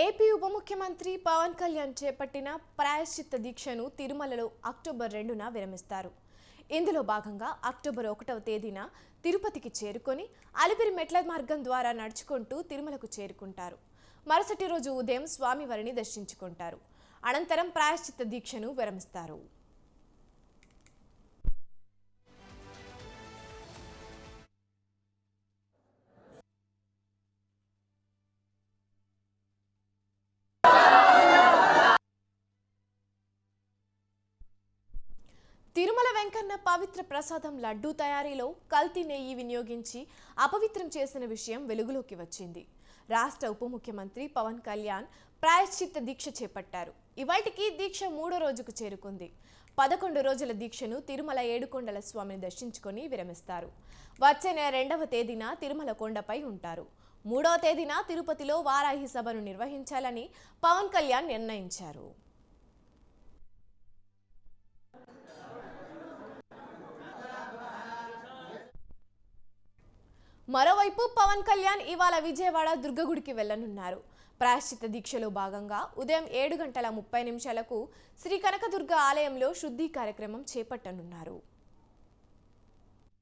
AP ఉప ముఖ్యమంత్రి పవన్ కళ్యాణ్ చేపట్టిన ప్రాయశ్చిత్త దీక్షను తిరుమలలో అక్టోబర్ రెండున విరమిస్తారు. ఇందులో భాగంగా అక్టోబర్ ఒకటవ తేదీన తిరుపతికి చేరుకొని అలిపిరి మెట్ల మార్గం ద్వారా నడుచుకుంటూ తిరుమలకు చేరుకుంటారు. మరుసటి రోజు ఉదయం స్వామివారిని దర్శించుకుంటారు. అనంతరం ప్రాయశ్చిత్త దీక్షను విరమిస్తారు. తిరుమల వెంకన్న పవిత్ర ప్రసాదం లడ్డూ తయారీలో కల్తీ నెయ్యి వినియోగించి అపవిత్రం చేసిన విషయం వెలుగులోకి వచ్చింది. రాష్ట్ర ఉప ముఖ్యమంత్రి పవన్ కళ్యాణ్ ప్రాయశ్చిత్త దీక్ష చేపట్టారు. ఇవాటికి దీక్ష మూడో రోజుకు చేరుకుంది. పదకొండు రోజుల దీక్షను తిరుమల ఏడుకొండల స్వామిని దర్శించుకొని విరమిస్తారు. వచ్చే నెల రెండవ తేదీన తిరుమల కొండపై ఉంటారు. మూడవ తేదీన తిరుపతిలో వారాహి సభను నిర్వహించాలని పవన్ కళ్యాణ్ నిర్ణయించారు. మరోవైపు పవన్ కళ్యాణ్ ఇవాళ విజయవాడ దుర్గగుడికి వెళ్ళనున్నారు ప్రాశ్చిత దీక్షలో భాగంగా ఉదయం ఏడు గంటల ముప్పై నిమిషాలకు శ్రీ కనకదుర్గ ఆలయంలో శుద్ధి కార్యక్రమం చేపట్టనున్నారు.